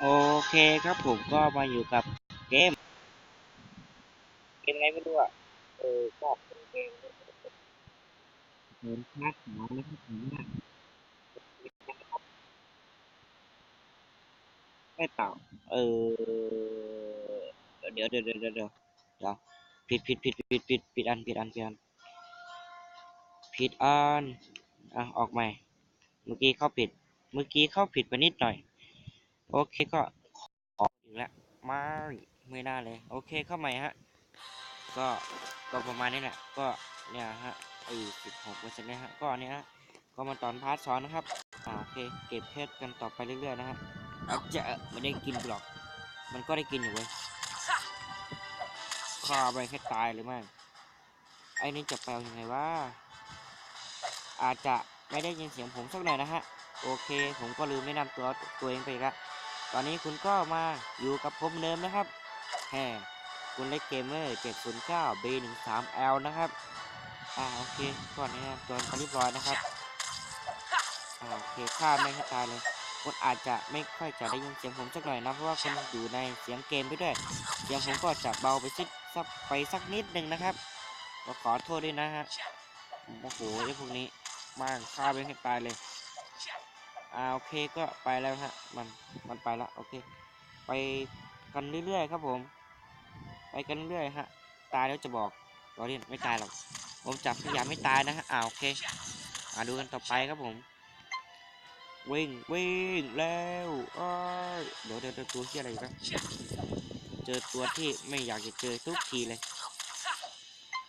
โอเคครับผมก็มาอยู่กับเกม เกมอะไรไม่รู้อะ เออก็เป็นเกมเหมือนคาดหวังนะครับผมว่าไม่เปล่าเออ เดี๋ยวเดี๋ยวเดี๋ยวเดี๋ยวเดี๋ยวผิดผิดผิดผิดผิดผิดอันผิดอันผิดอันผิดอันอะออกใหม่ เมื่อกี้เข้าผิด เมื่อกี้เข้าผิดไปนิดหน่อย โอเคก็ออกอีกแล้วไม่ไม่น่าเลย โอเคเข้าใหม่ฮะ ก็ก็ประมาณนี้แหละ ก็เนี่ยฮะไอ้สิบหกเปอร์เซ็นต์นะฮะ ก็เนี่ยก็มาตอนพาร์ทสองนะครับอ่าโอเค เก็บเพชรกันต่อไปเรื่อยๆนะฮะเอาจะไม่ได้กินหรอก มันก็ได้กินอยู่เว้ยฆ่าไปแค่ตายเลยมั้งไอ้นี่จะแปลยังไงวะอาจจะไม่ได้ยินเสียงผมสักหน่อยนะฮะ โอเค ผมก็ลืมแนะนำตัวตัวเองไปละตอนนี้คุณก็มาอยู่กับผมเดิมนะครับแฮคุณเล็กเกมเมอร์709 B13L นะครับ อ่าโอเคก่อนแนะนำตัวนเรียบร้อยนะครับ อ่าโอเคฆ่าไม่ให้ตายเลยคุณอาจจะไม่ค่อยจะได้ยินเสียงผมสักหน่อยนะ เพราะว่าคุณอยู่ในเสียงเกมไปด้วย เสียงผมก็จะเบาไปสักไปสักนิดหนึ่งนะครับก็ขอโทษด้วยนะฮะ โอ้โหไอ้พวกนี้มาฆ่าไปให้ตายเลย อ่าโอเคก็ไปแล้วฮะมันมันไปละโอเค ไปกันเรื่อยๆครับผม ไปกันเรื่อยฮะตายแล้วจะบอกราเรียนไม่ตายหรอกผมจับพยายามไม่ตายนะฮะอ่าโอเคมาดูกันต่อไปครับผม วิ่งวิ่งแล้วเอ้ยเดี๋ยวเดี๋ยวเดี๋ยวตัวที่อะไรกครับเจอตัวที่ไม่อยากจะเจอทุกทีเลย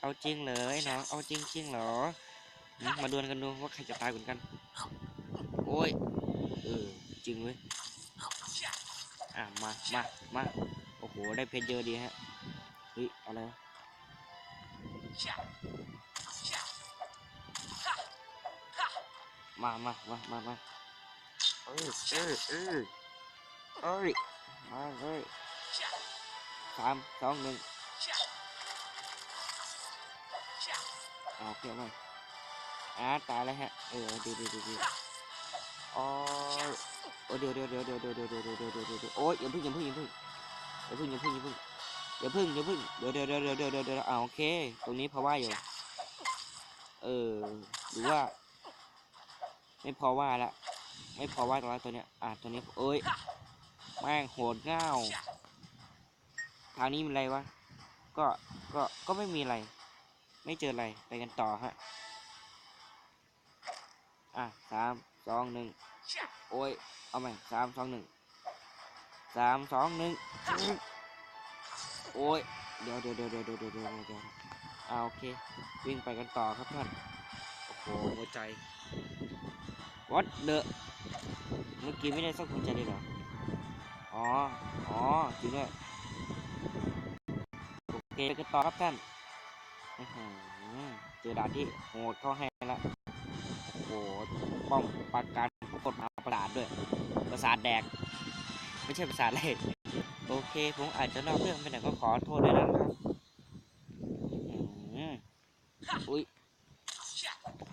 เอาจริงเลยน้องเอาจริงจริงเหรอมาดวลกันดูว่าใครจะตายก่อนกัน โอ้ย เออ จริงเว้ย อะ มา มา มา โอ้โห ได้เพชรเยอะดีฮะ เฮ้ย อะไรวะมา มา มา มา มา เออเออเออเอ้ย มาเฮ้ยสามสองหนึ่งเอาโอเคไหมอ่าตายแล้วฮะ เออ ดีดีดีดี อ้ยโอ้ยเดี๋ยวเดี๋ยวเดี๋ยวเดี๋ยวเดี๋ยวเดี๋ยวเดี๋ยวเดี๋ยวเดี๋ยวเดี๋ยวเดี๋ยวโอ้ยอย่าพึ่งอย่าพึ่งอย่าพึ่งอย่าพึ่งอย่าพึ่งอย่าพึ่งอย่าพึ่งอย่าพึ่งเดี๋ยวเดี๋ยวเดี๋ยวเดี๋ยวเดี๋ยวเดี๋ยวอ่าโอเค ตรงนี้พราะว่าอยู่ เออ หรือว่า ไม่พอว่าละ ไม่พอว่าตัวละตัวเนี้ย อะตัวนี้ เอ้ย แม่งโหดง่าวทางนี้มีอะไรวะ ก็ ก็ ก็ไม่มีอะไร ไม่เจออะไร ไปกันต่อฮะ อะสาม สองหนึ่งโอ้ย เอาไหมสามสองหนึ่งสามสองหนึ่งโอ้ย เดี๋ยวเดี๋ยวเดี๋ยวเดี๋ยวเดี๋ยวเดี๋ยวเดี๋ยวเอาโอเค วิ่งไปกันต่อครับท่าน โอ้โหหัวใจวัดเดอะเมื่อกี้ไม่ได้สักหัวใจเลยเหรอ อ๋อ อ๋อจริงด้วยโอเคไปกันต่อครับท่านเจอด่านที่โหดเข้าให้แล้วโอ้โห ป้องปราการกดมาประสาทด้วย ประสาทแดก ไม่ใช่ประสาทเลยโอเค ผมอาจจะนอกเรื่องไปหน่อยก็ขอโทษด้วยนะครับอืมอุ้ย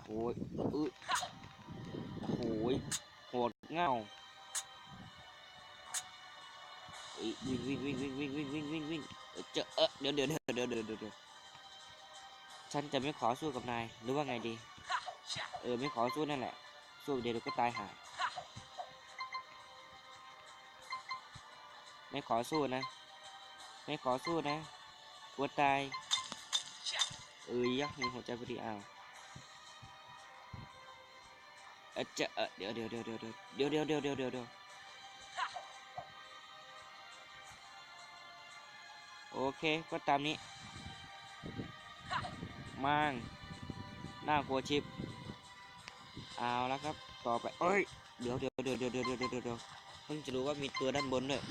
โอ้ยอุ้ยโอ้ยโหดเงาเอ้ยวิ่งวิ่งวิ่งวิ่งวิ่งวิ่งวิ่งวิ่งวิ่งเจอเออเดี๋ยวเดี๋ยวเดี๋ยวเดี๋ยวเดี๋ยวเดี๋ยวเดี๋ยวฉันจะไม่ขอสู้กับนายหรือว่าไงดี เออไม่ขอสู้นั่นแหละ สู้เดี๋ยวก็ตายหาไม่ขอสู้นะ ไม่ขอสู้นะกลัวตาย เอ้ยยักษ์มีหัวใจพอดีอ้าวเออจะเออเดี๋ยวเดี๋ยวเดี๋ยวเดี๋ยวเดี๋ยวเดี๋ยวเดี๋ยวเดี๋ยวเดี๋ยวเดี๋ยวโอเค ก็ตามนี้ มั่งหน้ากลัวชิป เอาแล้วครับ ต่อไปเอ้ย เดี๋ยวเดี๋ยวเดี๋ยวเดี๋ยวเดี๋ยวเดี๋ยวเดี๋ยวเพิ่งจะรู้ว่ามีตัวด้านบนด้วย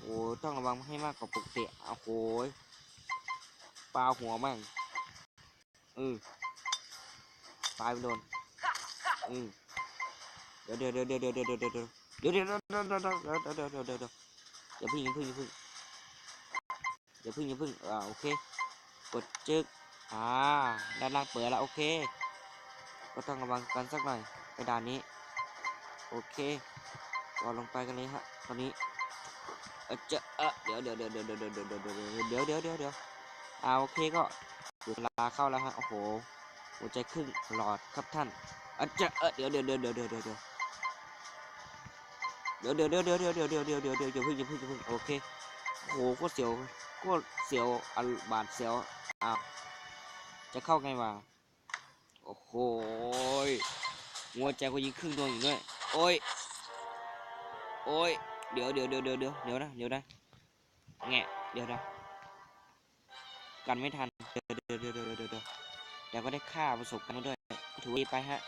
โอ้ต้องระวังให้มากกว่าปกติโอ้โหปลาหัวมั่งเออตายไปโดนอืมเดี๋ยวเดี๋ยวเดี๋ยวเดี๋ยวเดี๋ยวเดี๋ยวเดี๋ยวเดี๋ยวเดี๋ยวเดี๋ยวเดี๋ยวเดี๋ยวเดี๋ยวเดี๋ยวเดี๋ยวเดี๋ยวเดี๋ยวอย่าพึ่งอย่าพึ่งอย่าพึ่งอย่าพึ่งอย่าพึ่งอ่าโอเค กดจึกอ่าด้านล่างเปิดแล้วโอเค ก็ต้องระวังกันสักหน่อยไปด่านนี้ โอเคก็ลงไปกันเลยฮะตอนนี้เออจะเออเดี๋ยวเดี๋ยวเดี๋ยวเดี๋ยวเดี๋ยวเดี๋ยวเดี๋ยวเดี๋ยวเดี๋ยวเดี๋ยวเดี๋ยวอ่าโอเคก็เวลาเข้าแล้วฮะโอ้โหหัวใจครึ่งหลอดครับท่านอาจะเออเดี๋ยวเดี๋ยวเดี๋ยวเดี๋ยวเดี๋ยวเดี๋ยวเดี๋ยวเดี๋ยวเดี๋ยวเดี๋ยวเดี๋ยวเดี๋ยวเดี๋ยวเดี๋ยวเดี๋ยวเดี๋ยวเดี๋ยวอย่าเพิ่งอย่าเพิ่งอย่าเพิ่งโอเคโอ้โหโคตรเสียวโคตรเสียวอันบาดเสียวอ้าวจะเข้าไงวะ โอ้โหยหัวใจก็ยิงครึ่งดวงอยู่ด้วย โอ้ย โอ้ย เดี๋ยวเดี๋ยวเดี๋ยวเดี๋ยวเดี๋ยวเดี๋ยวนะ เดี๋ยวนะ แงะ เดี๋ยวนะ กันไม่ทัน เดี๋ยวเดี๋ยวเดี๋ยวเดี๋ยวเดี๋ยวเดี๋ยวเดี๋ยวก็ได้ค่าประสบการณ์มาด้วย ถือว่าไปฮะ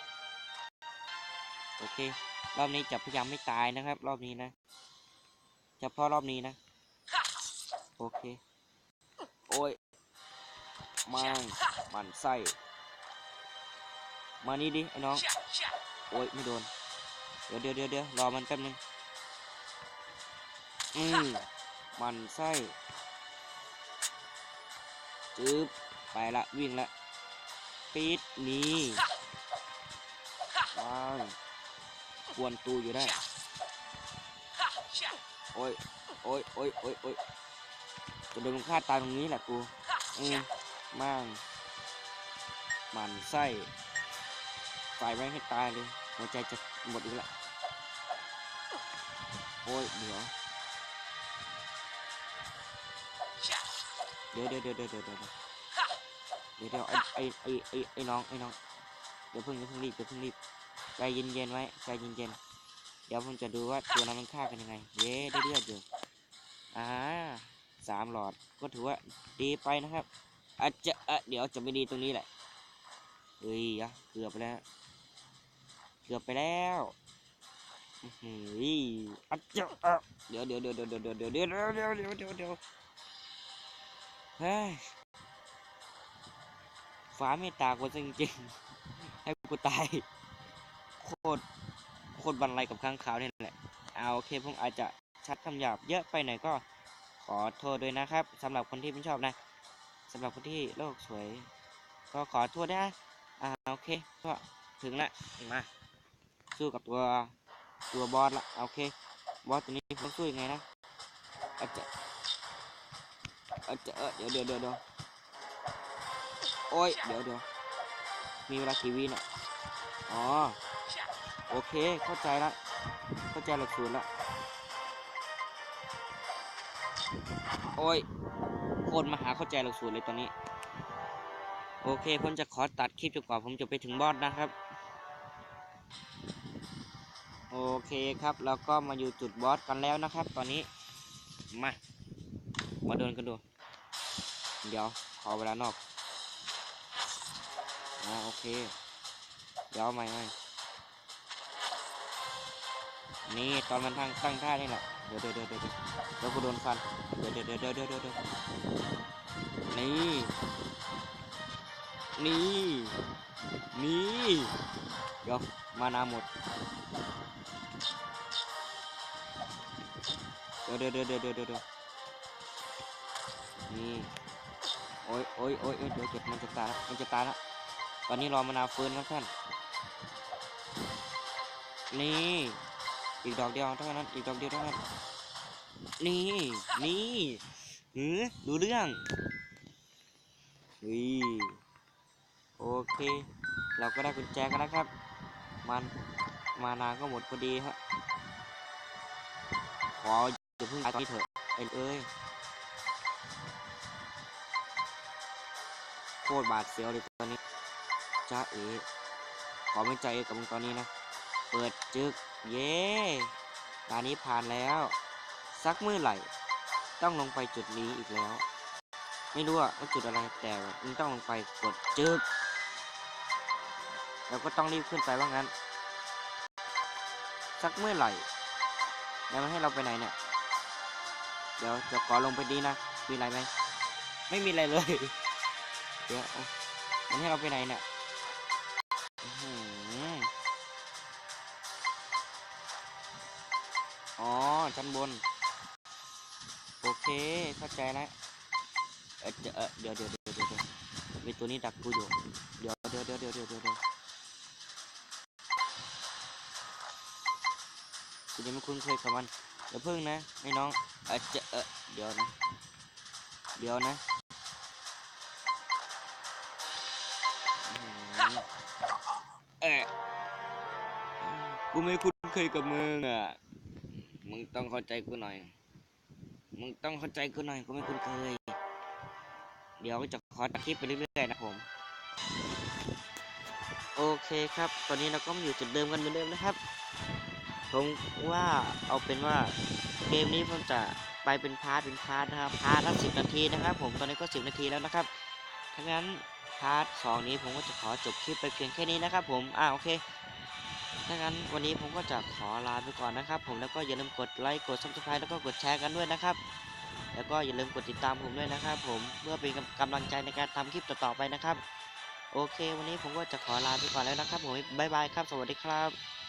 โอเค รอบนี้จะพยายามไม่ตายนะครับ รอบนี้นะเฉพาะรอบนี้นะ โอเค โอ้ย มังมันไส้ มานี่ดิไอ้น้อง โอ้ยไม่โดน เดี๋ยวเดี๋ยวเดี๋ยวเดี๋ยวรอมันแป๊บนึง อืมมันไส้จึ๊บไปละวิ่งละปีดนี่ว้าวกวนตูอยู่ได้ โอ้ยโอ้ยโอ้ยโอ้ยโอ้ยจะโดนมันฆ่าตายตรงนี้แหละกูอืมมั่งมันไส้ ใส่ไว้ให้ตายเลย หัวใจจะหมดอีกละโอ้ยเดี๋ยวเดี๋ยวเดี๋ยวเดี๋ยวเดี๋ยวเดี๋ยวเดี๋ยวเดี๋ยวไอไอไอไอไอน้องไอน้องเดี๋ยวเพิ่งเดี๋ยวเพิ่งรีบเดี๋ยวเพิ่งรีบใจเย็นเย็นไว้ใจเย็นเย็นเดี๋ยวผมจะดูว่าตัวนั้นมันฆ่ากันยังไงเย้ได้เลือดอยู่อ่าสามหลอดก็ถือว่าดีไปนะครับอาจจะเดี๋ยวจะไม่ดีตรงนี้แหละเฮ้ยเกือบแล้ว เกือบไปแล้วอื้อหืออาจจะอะเดี๋ยวเดี๋ยวเดี๋ยวเดี๋ยวเดี๋ยวเดี๋ยวเดี๋ยวเดี๋ยวเดี๋ยวเดี๋ยวเดี๋ยวเฮ้ยฟ้าเมตตากูจริงๆให้กูตายโคตรโคตรบันไลกับข้างขาวนี่แหละเอาโอเคผมอาจจะชัดคำหยาบเยอะไปหน่อยก็ขอโทษด้วยนะครับสำหรับคนที่ไม่ชอบนะสำหรับคนที่โลกสวย ก็ขอโทษนะอ่าโอเคก็ถึงละมา สู้กับตัวตัวบอสละโอเคบอสตัวนี้ผมสู้ยังไงนะอาจจะอาจจะเดี๋ยวเดี๋ยวเดี๋ยวเดี๋ยวโอ้ยเดี๋ยวเดี๋ยวมีเวลากี่วิน่ะอ๋อโอเคเข้าใจละเข้าใจหลักสูตรละโอ้ยโคตรมหาเข้าใจหลักสูตรเลยตอนนี้ โอเคผมจะขอตัดคลิปจนกว่าผมจะไปถึงบอสนะครับ โอเคครับแล้วก็มาอยู่จุดบอสกันแล้วนะครับ ตอนนี้มามาโดนกันดู เดี๋ยวขอเวลานอกอ่าโอเค เดี๋ยวใหม่ใหม่นี่ตอนมันตั้งตั้งท่านี่แหละเดี๋ยวเดี๋ยวเดี๋ยวเดี๋ยวเดี๋ยวกูโดนฟันเดี๋ยวเดี๋ยวเดี๋ยวเดี๋ยวเดี๋ยวเดี๋ยวนี่นี่นี่เดี๋ยวมานาหมด เดี๋ยวเดี๋ยวเดี๋ยวเดี๋ยวเดี๋ยวเดี๋ยวนี่โอ้ยโอ้ยโอ้ยเดี๋ยวเจ็บมันจะตายแล้วมันจะตายแล้วตอนนี้รอมานาวฟื้นครับท่าน นี่ อีกดอกเดียวเท่านั้น อีกดอกเดียวเท่านั้น นี่ นี่หือดูเรื่องวิโอเค เราก็ได้กุญแจกันแล้วครับ มัน มานาก็หมดพอดีฮะขอ พิ่งตายตอนนี้เถอะเอ็นเอ้ยโคตรบาดเสียวเลยตอนนี้จ้าเอ๋ขอไม่ใจกับมึงตอนนี้นะ เปิดจึก เย้ตอนนี้ผ่านแล้ว สักมือไหร่ต้องลงไปจุดนี้อีกแล้ว ไม่รู้ว่าจุดอะไรแต่มึงต้องลงไปกดจึกแล้วก็ต้องรีบขึ้นไปว่างั้น สักเมื่อไหร่แล้วมันให้เราไปไหนเนี่ย ดี๋ยวจะขอลงไปดีนะ มีอะไรไหม ไม่มีอะไรเลย เดี๋ยวมันให้เราไปไหนเนี่ยอ๋อชั้นบน โอเค เข้าใจแล้วเออเดี๋ยวเดี๋ยวเดี๋ยวเดี๋ยวเดี๋ยวมีตัวนี้ดักกูอยู่ เดี๋ยวเดี๋ยวเดี๋ยวเดี๋ยวเดี๋ยวเดี๋ยวเดี๋ยวคุณยังไม่คุ้นเคยกับมัน อย่าพิ่งนะไอ้น้องเออจะเออเดี๋ยวนะ เดี๋ยวนะอื้อหือเอะกูไม่คุ้นเคยกับมึงอะ มึงต้องเข้าใจกูหน่อย มึงต้องเข้าใจกูหน่อยกูไม่คุ้นเคย เดี๋ยวจะขอตัดคลิปไปเรื่อยๆนะผม โอเคครับ ตอนนี้เราก็มาอยู่จุดเดิมกันเหมือนเดิมนะครับ ผมว่าเอาเป็นว่าเกมนี้ผมจะไปเป็นพาร์ทเป็นพาร์ทนะครับพาร์ทละสิบนาทีนะครับ ผมตอนนี้ก็สิบนาทีแล้วนะครับทั้งนั้นพาร์ทสองนี้ผมก็จะขอจบคลิปไปเพียงแค่นี้นะครับ ผมอ่าโอเคถ้างั้นวันนี้ผมก็จะขอลาไปก่อนนะครับ ผมแล้วก็อย่าลืมกดไลค์กดซับสไครต์แล้วก็กดแชร์กันด้วยนะครับ แล้วก็อย่าลืมกดติดตามผมด้วยนะครับ ผมเพื่อเป็นกำลังใจในการทำคลิปต่อๆไปนะครับ โอเค วันนี้ผมก็จะขอลาไปก่อนแล้วนะครับผมบ๊ายบายครับ สวัสดีครับ